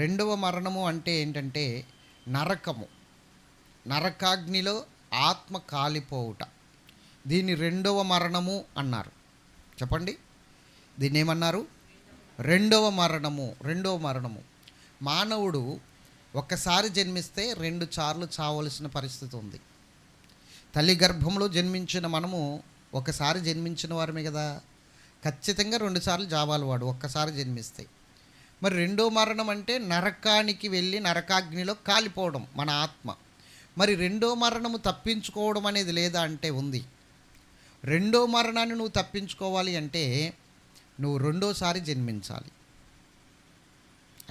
రెండవ మరణము అంటే ఏంటంటే నరకము. నరకాగ్నిలో ఆత్మ కాలిపోవుట. దీన్ని రెండవ మరణము అన్నారు. చెప్పండి. దీన్ని ఏమన్నారు రెండవ మరణము రెండవ మరణము. మానవుడు ఒక్కసారి జన్మిస్తే రెండు సార్లు చావలసిన పరిస్థితి ఉంది. తల్లి గర్భంలో జన్మించిన మనము ఒకసారి జన్మించిన వారమే కదా. ఖచ్చితంగా రెండుసార్లు చావాలి వాడు ఒక్కసారి జన్మిస్తే. మరి రెండో మరణం అంటే నరకానికి వెళ్ళి నరకాగ్నిలో కాలిపోవడం మన ఆత్మ. మరి రెండో మరణము తప్పించుకోవడం అనేది లేదా అంటే ఉంది. రెండో మరణాన్ని నువ్వు తప్పించుకోవాలి అంటే నువ్వు రెండోసారి జన్మించాలి.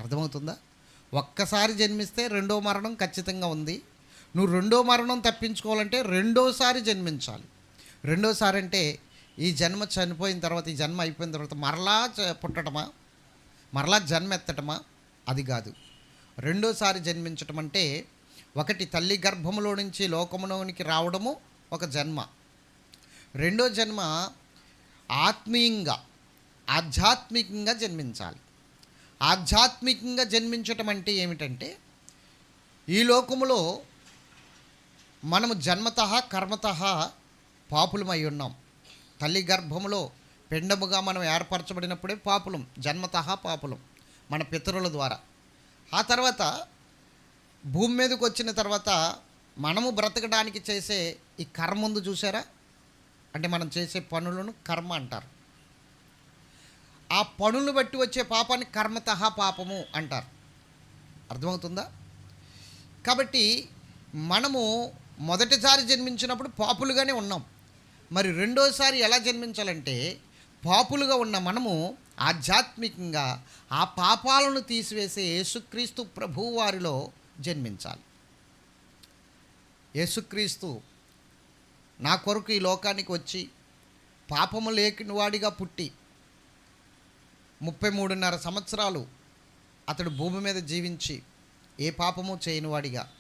అర్థమవుతుందా? ఒక్కసారి జన్మిస్తే రెండో మరణం ఖచ్చితంగా ఉంది. నువ్వు రెండో మరణం తప్పించుకోవాలంటే రెండోసారి జన్మించాలి. రెండోసారి అంటే ఈ జన్మ చనిపోయిన తర్వాత ఈ జన్మ అయిపోయిన తర్వాత మరలా పుట్టడమా? మరలా జన్మ ఎత్తటమా అది కాదు. రెండోసారి జన్మించటం అంటే ఒకటి తల్లి గర్భములో నుంచి లోకములోనికి రావడము ఒక జన్మ. రెండో జన్మ ఆత్మీయంగా ఆధ్యాత్మికంగా జన్మించాలి. ఆధ్యాత్మికంగా జన్మించటం అంటే ఏమిటంటే ఈ లోకములో మనము జన్మత కర్మత పాపులమై ఉన్నాం. తల్లి గర్భములో పిండముగా మనం ఏర్పరచబడినప్పుడే పాపులం జన్మతహా పాపులం మన పితరుల ద్వారా. ఆ తర్వాత భూమి మీదకి వచ్చిన తర్వాత మనము బ్రతకడానికి చేసే ఈ కర్మ ముందు చూసారా అంటే మనం చేసే పనులను కర్మ అంటారు. ఆ పనులను బట్టి వచ్చే పాపాన్ని కర్మత పాపము అంటారు. అర్థమవుతుందా? కాబట్టి మనము మొదటిసారి జన్మించినప్పుడు పాపులుగానే ఉన్నాం. మరి రెండోసారి ఎలా జన్మించాలంటే పాపులుగా ఉన్న మనము ఆధ్యాత్మికంగా ఆ పాపాలను తీసివేసే యేసుక్రీస్తు ప్రభువు వారిలో జన్మించాలి. యేసుక్రీస్తు నా కొరకు ఈ లోకానికి వచ్చి పాపము లేని వాడిగా పుట్టి ముప్పై మూడున్నర సంవత్సరాలు అతడు భూమి మీద జీవించి ఏ పాపము చేయనివాడిగా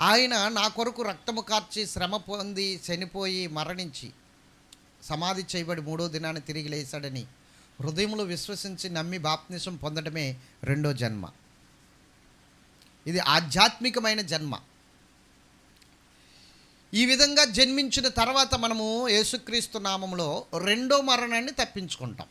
ఆయన నా కొరకు రక్తము కార్చి శ్రమ పొంది చనిపోయి మరణించి సమాధి చేయబడి మూడో దినాన్ని తిరిగి లేచాడని హృదయంలో విశ్వసించి నమ్మి బాప్నిసం పొందడమే రెండో జన్మ. ఇది ఆధ్యాత్మికమైన జన్మ. ఈ విధంగా జన్మించిన తర్వాత మనము యేసుక్రీస్తు నామంలో రెండో మరణాన్ని తప్పించుకుంటాం.